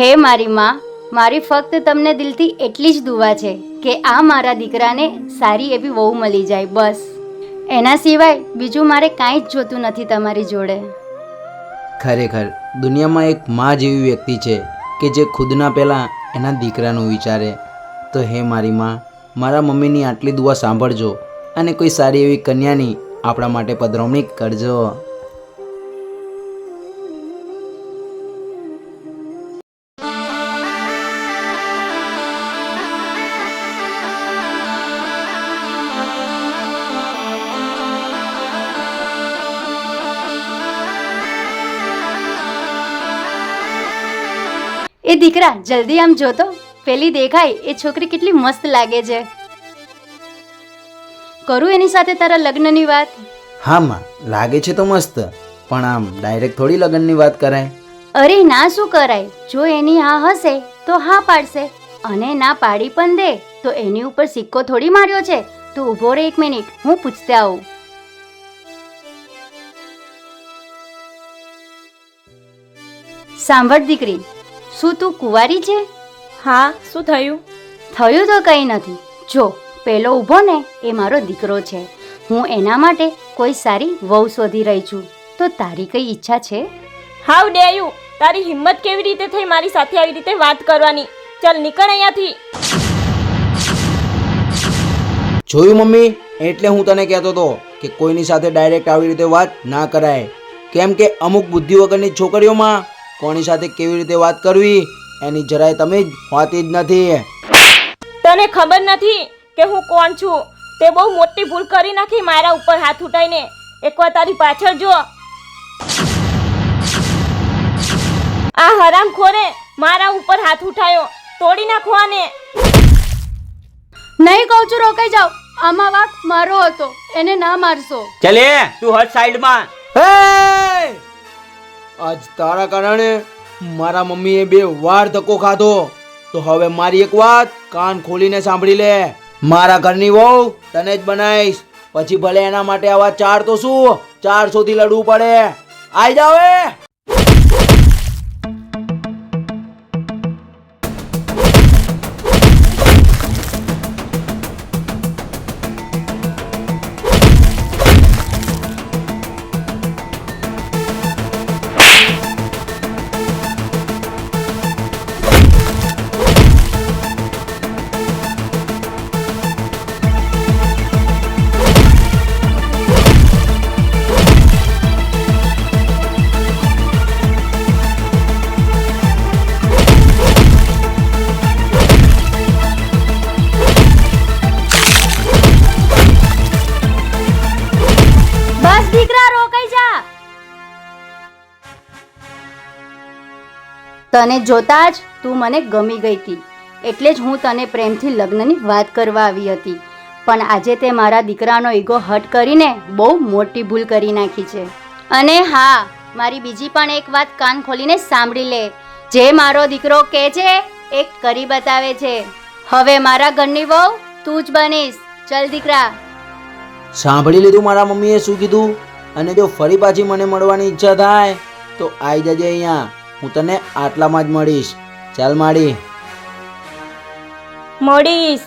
હે મારી માં, મારી ફક્ત તમને દિલથી એટલી જ દુવા છે કે આ મારા દીકરાને સારી એવી વહુ મળી જાય, બસ. એના સિવાય બીજું મારે કાંઈ જ જોતું નથી તમારી જોડે. ખરેખર, દુનિયામાં એક માં જેવી વ્યક્તિ છે કે જે ખુદના પહેલાં એના દીકરાનું વિચારે. તો હે મારી માં, મારા મમ્મીની આટલી દુઆ સાંભળજો અને કોઈ સારી એવી કન્યાની આપણા માટે પધરવણી કરજો. એ દીકરા જલ્દી આમ જોતો. પેલી દેખાય એ છોકરી કેટલી મસ્ત લાગે છે. કરું એની સાથે તારા લગ્નની વાત? હા માં લાગે છે તો મસ્ત પણ આમ ડાયરેક્ટ થોડી લગ્નની વાત કરાય. અરે ના શું કરાય? જો એની હા હશે તો હા પાડશે. અને ના પાડી પણ દે તો એની ઉપર સિક્કો થોડી માર્યો છે. તું ઊભો રે એક મિનિટ હું પૂછતે આવું. સાંભળ દીકરી શું તું કુંવારી છે? હા શું થયું? થયું તો કંઈ નથી. જો પેલો ઊભો ને એ મારો દીકરો છે. હું એના માટે કોઈ સારી વહુ શોધી રહી છું. તો તારી કઈ ઈચ્છા છે? હાઉ ડે યુ તારી હિંમત કેવી રીતે થઈ મારી સાથે આવી રીતે વાત કરવાની? ચાલ નીકળ અહીંયાથી. જોયું મમ્મી? એટલે હું તને કહેતો હતો કે કોઈની સાથે ડાયરેક્ટ આવી રીતે વાત ના કરાય. કેમ કે અમુક બુદ્ધિ વગરની છોકરીઓમાં કોની સાથે કેવી રીતે વાત કરવી એની જરાય તમે જ હોતી જ નથી. તને ખબર નથી કે હું કોણ છું? તે બહુ મોટી ભૂલ કરી નાખી મારા ઉપર હાથ ઉઠાઈને. એકવાર તારી પાછળ જો. આ હરામખોરે મારા ઉપર હાથ ઉઠાયો. તોડી નાખો આને. નહીં કહું છું રોકાઈ જાઓ. આમાં વાક મારો હતો. એને ના મારશો. ચલે તું હટ સાઈડમાં. હે! આજ તારા કારણે મારા મમ્મીએ બે વાર ધક્કો ખાધો. તો હવે મારી એક વાત કાન ખોલીને સાંભળી લે. મારા ઘરની વહુ તને જ બનાવીશ. પછી ભલે એના માટે આવા ચાર તો શું? ચારસો થી લડવું પડે. આઈ જાવ તને જોતા જ તું મને ગમી ગઈ હતી. એટલે જ હું તને પ્રેમથી લગ્નની વાત કરવા આવી હતી. પણ આજે તે મારા દીકરાનો ઈગો હટ કરીને બહુ મોટી ભૂલ કરી નાખી છે. અને હા, મારી બીજી પણ એક વાત કાન ખોલીને સાંભળી લે. જે મારો દીકરો કહે છે એ કરી બતાવે છે. હવે મારા ઘરની વહુ તું જ બનીશ. ચલ દીકરા. સાંભળી લીધું મારા મમ્મીએ શું કીધું? અને જો ફરી પાછી મને મળવાની ઈચ્છા થાય, તો આઈ જજે અહીંયા. હું તને આટલામાં જ મળીશ. ચાલ માડી. મળીશ.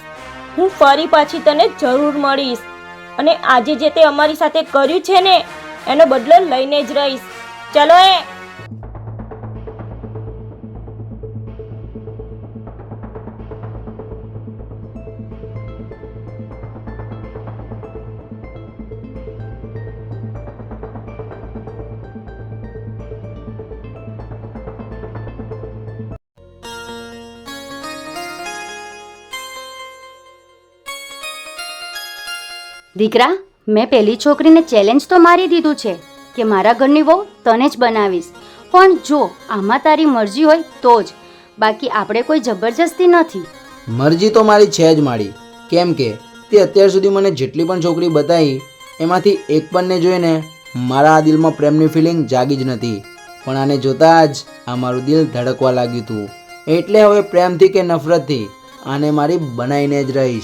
હું ફરી પાછી તને જરૂર મળીશ. અને આજે જે તે અમારી સાથે કર્યું છે ને, એનો બદલો લઈને જ રહીશ. ચલો એ. દીકરા, મેં પેલી છોકરીને ચેલેન્જ તો મારી દીધું છે કે મારા ઘરની વહુ તને જ બનાવીશ. પણ જો આમાં તારી મરજી હોય તો જ. બાકી આપણે કોઈ જબરજસ્તી નથી. મરજી તો મારી છે જ મારી. કેમ કે તે અત્યાર સુધી મને જેટલી પણ છોકરી બતાવી એમાંથી એક પણને જોઈને મારા આ દિલમાં પ્રેમની ફિલિંગ જાગી જ નથી. પણ આને જોતાં જ આ મારું દિલ ધડકવા લાગ્યું હતું. એટલે હવે પ્રેમથી કે નફરતથી આને મારી બનાવીને જ રહીશ.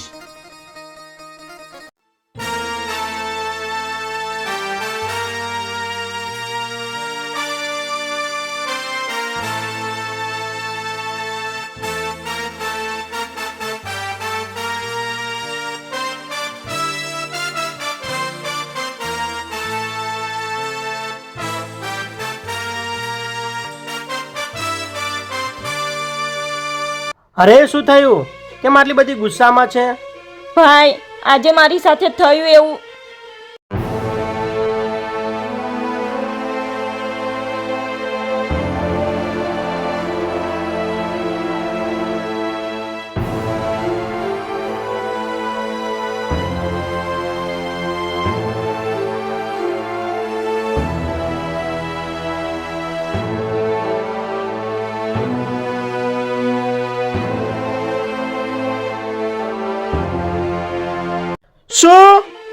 અરે શું થયું? કેમ આટલી બધી ગુસ્સામાં છે? ભાઈ આજે મારી સાથે થયું એવું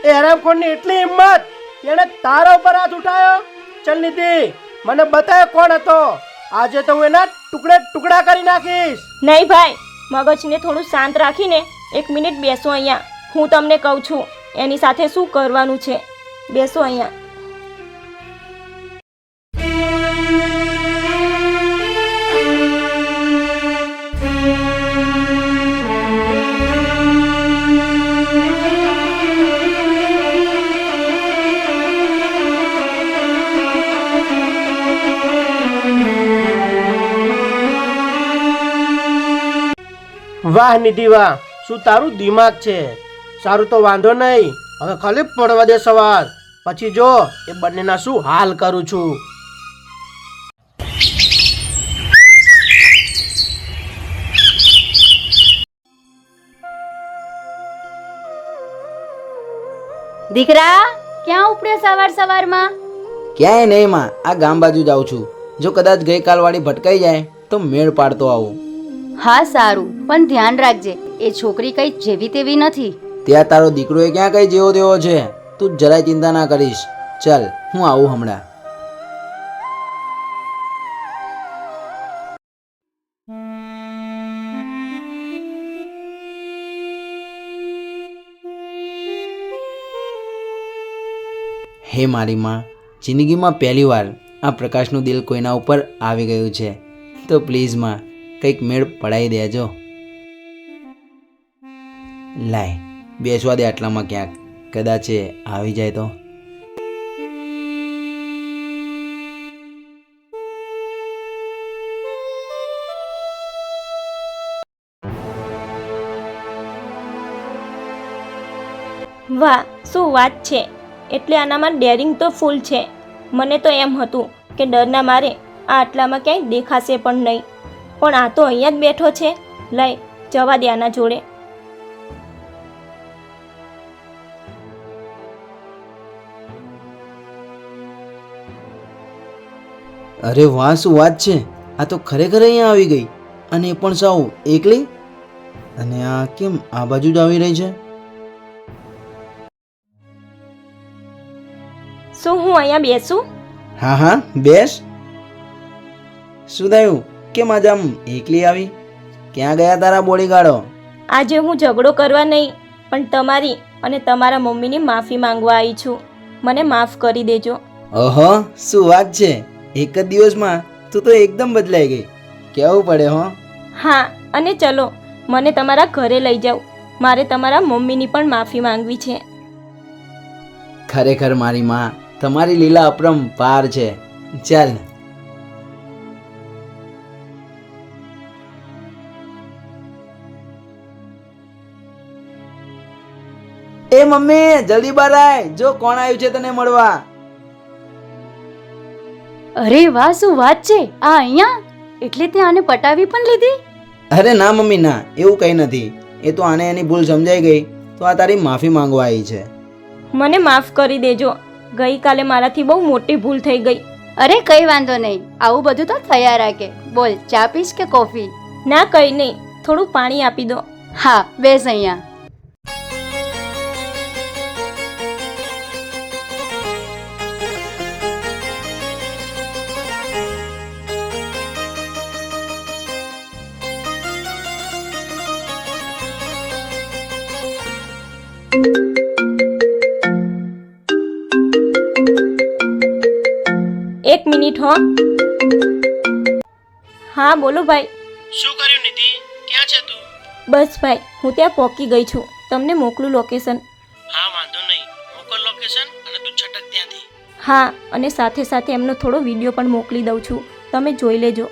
એ હરામખોરની એટલી હિંમત. એણે તારા ઉપર હાથ ઉઠાયો. ચલ નીતિ, મને બતાય કોણ હતો. આજે તો હું એના ટુકડે ટુકડા કરી નાખીશ. નહીં ભાઈ, મગજને થોડું શાંત રાખીને એક મિનિટ બેસો અહીંયા. હું તમને કહું છું, એની સાથે શું કરવાનું છે? બેસો અહીંયા. વાહ નિધિ વાહ શું તારું દિમાગ છે? સારું તો વાંધો નહીં હવે ખાલી પડવા દે સવાર. પછી જો એ બંનેના શું હાલ કરું છું. દીકરા ક્યાં ઉપડ્યો સવાર સવારમાં? ક્યાંય નહીં માં આ ગામ બાજુ જાઉં છું. જો કદાચ ગઈકાલવાળી ભટકાઈ જાય તો મેળ પાડતો આવું. હા, સારું. પણ ધ્યાન રાખજે, એ છોકરી કઈ જેવી તેવી નથી. ત્યાં તારો દીકરો એ ક્યાં કઈ જેવો તેવો છે? તું જરાય ચિંતા ના કરીશ. ચાલ, હું આવું હમણાં. હે મારી માં, જિંદગીમાં પહેલીવાર આ પ્રકાશનું દિલ કોઈના ઉપર આવી ગયું છે. તો પ્લીઝમાં કંઈક મેળ પડાવી દેજો. લાય, બેસવા દે આટલામાં ક્યાંક. કદાચ આવી જાય તો. વાહ, શું વાત છે? એટલે આનામાં ડેરિંગ તો ફૂલ છે. મને તો એમ હતું કે ડરના મારે આ આટલામાં ક્યાંય દેખાશે પણ નહીં. પણ આ તો અહીંયા જ બેઠો છે. લઈ જવા દે આના જોડે. અરે વાહ શું વાત છે? આ તો ખરેખર અહીંયા આવી ગઈ. અને એ પણ સાવ એકલી? અને આ કેમ આ બાજુ જ આવી રહી છે? શું હું અહીંયા બેસું? હા હા બેસ. શું થયું? કેમ આજ આમ એકલી આવી? ક્યાં ગયા તારા બોડીગાર્ડો આજે હું ઝઘડો કરવા નહીં પણ તમારી અને તમારા મમ્મીની માફી માંગવા આવી છું. મને માફ કરી દેજો. ઓહો શું વાત છે? એક જ દિવસમાં તું તો એકદમ બદલાઈ ગઈ. કેવું પડે હો? હા અને ચલો મને તમારા ઘરે લઈ જાઓ. મારે તમારા મમ્મીની પણ માફી માંગવી છે. ખરેખર મારી માં તમારી લીલા અપરંપાર છે. ચાલ. એ મમ્મી જલ્દી બહાર આય. જો કોણ આવ્યું છે તને મળવા. અરે વાહ શું વાત છે? આ અહીંયા? એટલે તે આને પટાવી પણ લીધી? અરે ના મમ્મી ના. એવું કંઈ નથી. એ તો આને એની ભૂલ સમજાઈ ગઈ. તો આ તારી માફી માંગવા આવી છે. મને માફ કરી દેજો. ગઈકાલે મારાથી બહુ મોટી ભૂલ થઈ ગઈ. અરે કઈ વાંધો નહીં. આવું બધું તો થયા રાખે. બોલ ચા પીશ કે કોફી? ના કંઈ નહીં. થોડું પાણી આપી દો. હા બેસ અહીંયા. એક મિનિટ હો. હા બોલો ભાઈ. શું કર્યું નિધિ ક્યાં છે તું? બસ ભાઈ હું ત્યાં પહોંચી ગઈ છું. તમને મોકલું લોકેશન હા વાંધો નહીં. મોકલ લોકેશન અને તું છટક ત્યાંથી. હા અને સાથે સાથે એમનો થોડો વીડિયો પણ મોકલી દઉં છું. તમે જોઈ લેજો.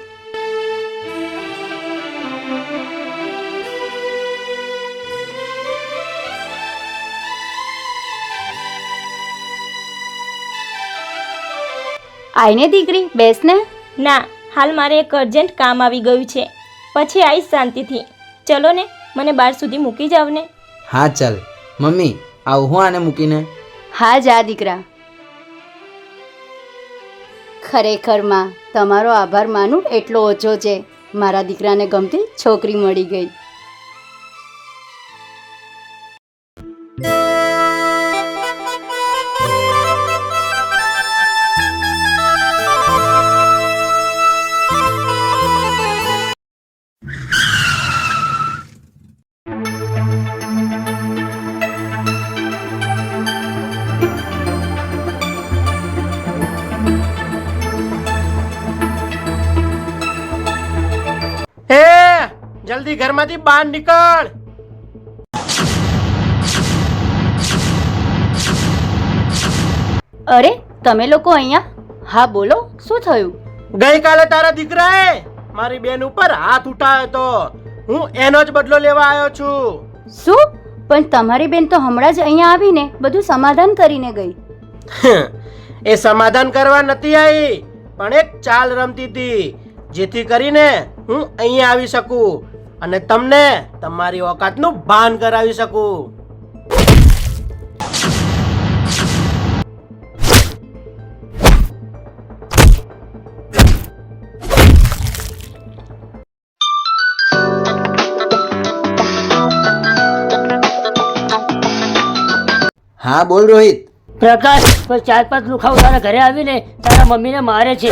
આઈને દીકરી બેસ ને ના હાલ મારે એક અર્જન્ટ કામ આવી ગયું છે. પછી આવીશ શાંતિથી. ચલો ને મને બાર સુધી મૂકી જાવ ને. હા ચાલ. મમ્મી આવું હું આને મૂકીને? હા જા દીકરા. ખરેખરમાં તમારો આભાર માનું એટલો ઓછો છે. મારા દીકરાને ગમતી છોકરી મળી ગઈ. જલ્દી ઘરમાંથી બહાર નીકળ. અરે તમે લોકો અહીંયા? હા બોલો શું થયું? ગઈકાલે તારા દીકરાએ મારી બેન ઉપર હાથ ઉઠાવ્યો તો. હું એનો જ બદલો લેવા આવ્યો છું. શું? પણ તમારી બેન તો હમણાં જ અહીંયા આવીને બધું સમાધાન કરીને ગઈ. એ સમાધાન કરવા નથી આવી પણ એક ચાલ રમતી હતી જેથી કરીને હું અહીંયા આવી શકું. અને તમને તમારી ઓકાતનું ભાન કરાવી શકું. હા બોલ રોહિત. પ્રકાશ કોઈ ચાર પાંચ લુખાઓ તારા ઘરે આવીને તારા મમ્મીને મારે છે.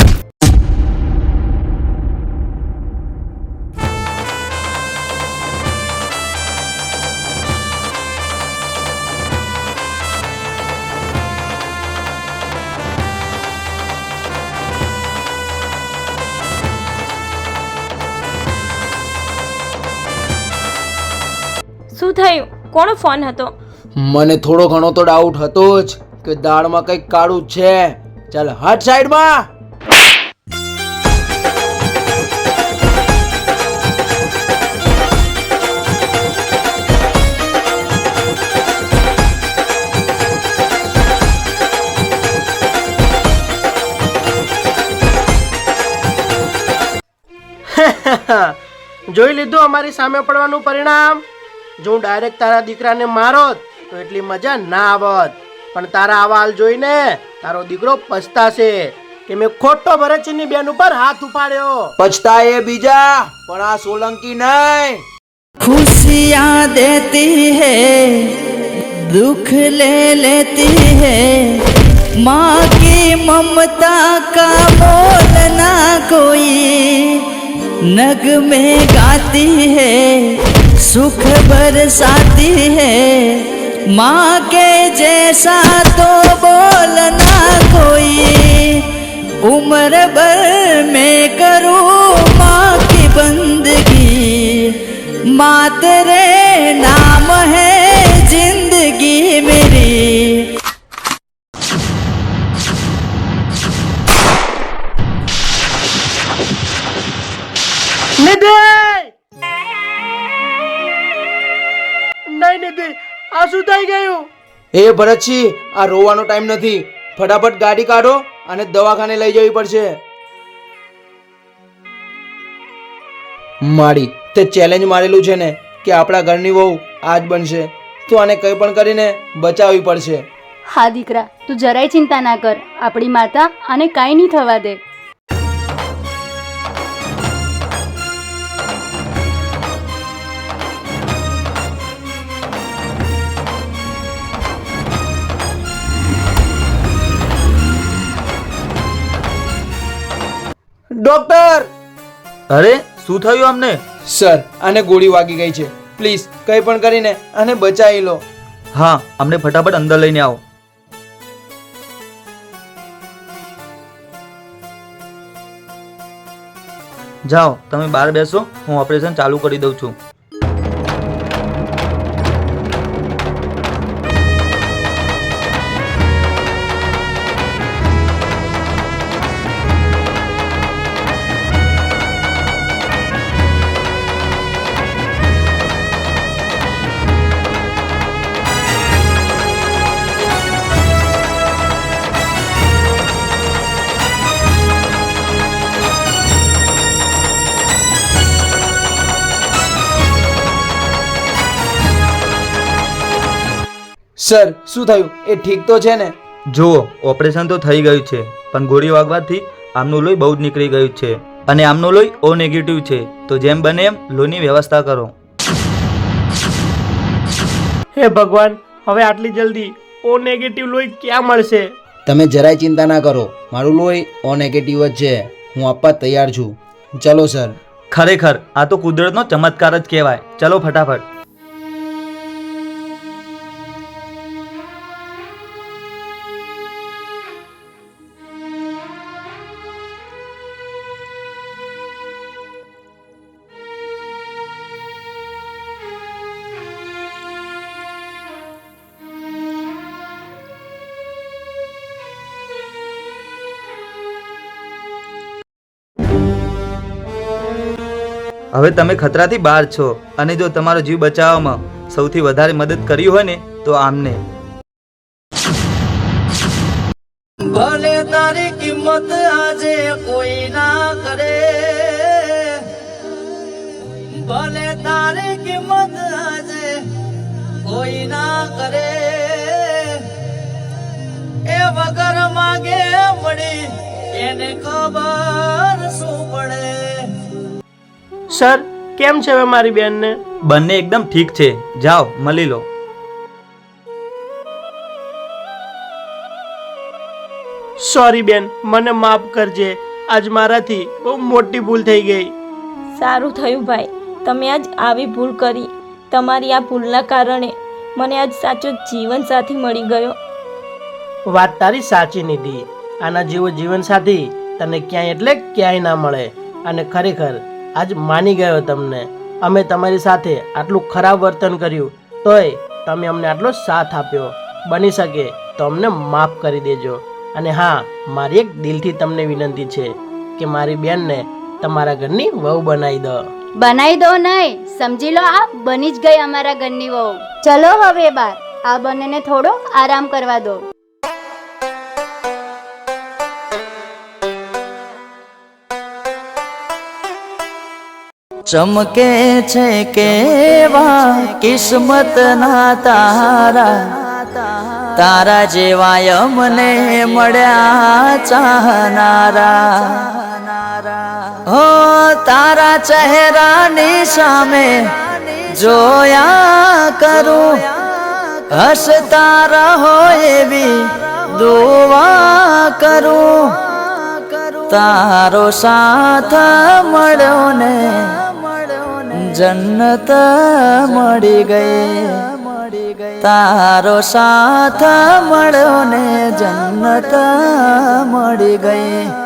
કોનો ફોન હતો? મને થોડો ઘણો તો ડાઉટ હતો જ કે દાળમાં કંઈક કાળું છે. ચાલ હટ સાઈડમાં. જોઈ લીધું અમારી સામે પડવાનું પરિણામ? જો હું ડાયરેક્ટ તારા દીકરાને મારોત તો એટલી મજા ના આવત પણ તારા આવા હાલ જોઈને તારો દીકરો પછતાશે કે મેં ખોટો ભરતસિંહની બેન ઉપર હાથ ઉપાડ્યો પછતાએ બીજા પણ આ સોલંકી નહીં खुशियाँ देती है दुख ले लेती है माँ की ममता का मोल ना कोई नग में गाती है सुख बरसाती है। माँ के जैसा तो बोलना कोई। उम्र भर में करूँ माँ की बंदगी। माँ तेरे नाम है ज़िंदगी मेरी। આ શું થઈ ગયું? એ ભરતસિંહ આ રોવાનો ટાઈમ નથી. ફટાફટ ગાડી કાઢો અને દવાખાને લઈ જવી પડશે. માડી તે ચેલેન્જ મારેલું છે ને કે આપણા ઘરની વહુ આજ બનશે. તો આને કંઈ પણ કરીને બચાવવી પડશે. હા દીકરા તું જરાય ચિંતા ના કર. આપણી માતા આને કાંઈ નહીં થવા દે. ડોક્ટર! અરે શું થયું અમને સર આને ગોળી વાગી ગઈ છે. પ્લીઝ કંઈ પણ કરીને આને બચાવી લો. હા અમને ફટાફટ અંદર લઈને આવો. જાઓ તમે બહાર બેસો હું ઓપરેશન ચાલુ કરી દઉં છું. સર શું થયું? એ ઠીક તો છે ને? જુઓ ઓપરેશન તો થઈ ગયું છે પણ ગોળી વાગવાથી આમનું લોહી બહુ જ નીકળી ગયું છે. અને આમનું લોહી ઓ નેગેટિવ છે તો જેમ બને એમ લોહીની વ્યવસ્થા કરો. હે ભગવાન હવે આટલી જલ્દી ઓ નેગેટિવ લોહી ક્યાં મળશે? તમે જરાય ચિંતા ના કરો મારું લોહી ઓ નેગેટિવ જ છે હું આપવા તૈયાર છું. ચલો સર. ખરેખર આ તો કુદરતનો ચમત્કાર જ કહેવાય. ચલો ફટાફટ. હવે તમે ખતરાથી બહાર છો અને જો તમારો જીવ બચાવવામાં સૌથી વધારે મદદ કરી હોય ને, તો આમને. ભલે તારી કિંમત આજે કોઈ ના કરે, ભલે તારી કિંમત આજે કોઈ ના કરે. એ વગર માગે મળી, એને ખબર શું પડે? સર કેમ છે હવે મારી બેનને? બંને એકદમ ઠીક છે. જાઓ મળી લો. સોરી બેન મને માફ કરજે. આજ મારાથી બહુ મોટી ભૂલ થઈ ગઈ. સારું થયું ભાઈ. તમે આજ આવી ભૂલ કરી. તમારી આ ભૂલના કારણે મને આજ સાચો જીવનસાથી મળી ગયો. વાત તારી સાચી નિધિ. આના જેવો જીવનસાથી તને ક્યાંય એટલે ક્યાંય ના મળે. અને ખરેખર આજ માની ગયો તમને. અમે તમારી સાથે આટલું ખરાબ વર્તન કર્યું, તોય તમે અમને આટલો સાથ આપ્યો. બની શકે તો અમને માફ કરી દેજો. અને હા, મારી એક દિલથી તમને વિનંતી છે કે મારી બેનને તમારા ઘરની વહુ બનાવી દો. બનાવી દો નહીં. સમજી લો, આ બની જ ગઈ અમારા ઘરની વહુ. ચલો હવે બાર. આ બંનેને થોડો આરામ કરવા દો. ચમકે છે કેવા કિસ્મત ના તારા. તારા જેવા અમને મળ્યા ચાહનારા. હો, તારા ચહેરાની સામે જોયા કરું. હસતા રહો એવી દુવા કરું. તારો સાથ મળ્યો ને જન્નત મળી ગઈ તારો સાથ મળ્યો ને જન્નત મળી ગઈ.